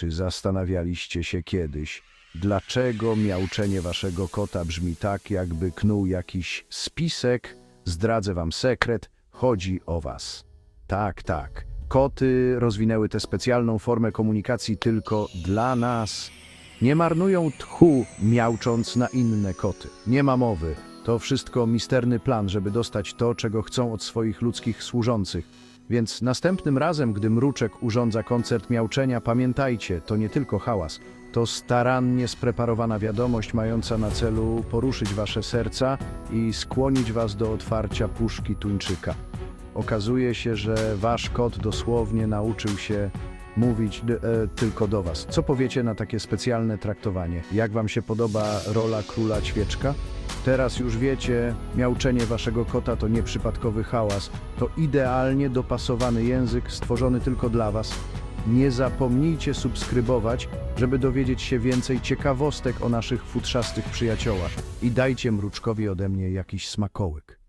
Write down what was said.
Czy zastanawialiście się kiedyś, dlaczego miauczenie waszego kota brzmi tak, jakby knuł jakiś spisek? Zdradzę wam sekret, chodzi o was. Tak, tak. Koty rozwinęły tę specjalną formę komunikacji tylko dla nas. Nie marnują tchu, miaucząc na inne koty. Nie ma mowy. To wszystko misterny plan, żeby dostać to, czego chcą od swoich ludzkich służących. Więc następnym razem, gdy mruczek urządza koncert miauczenia, pamiętajcie, to nie tylko hałas. To starannie spreparowana wiadomość mająca na celu poruszyć wasze serca i skłonić was do otwarcia puszki tuńczyka. Okazuje się, że wasz kot dosłownie nauczył się mówić e, tylko do was. Co powiecie na takie specjalne traktowanie? Jak wam się podoba rola króla ćwieczka? Teraz już wiecie, miauczenie waszego kota to nieprzypadkowy hałas, to idealnie dopasowany język stworzony tylko dla was. Nie zapomnijcie subskrybować, żeby dowiedzieć się więcej ciekawostek o naszych futrzastych przyjaciołach i dajcie mruczkowi ode mnie jakiś smakołyk.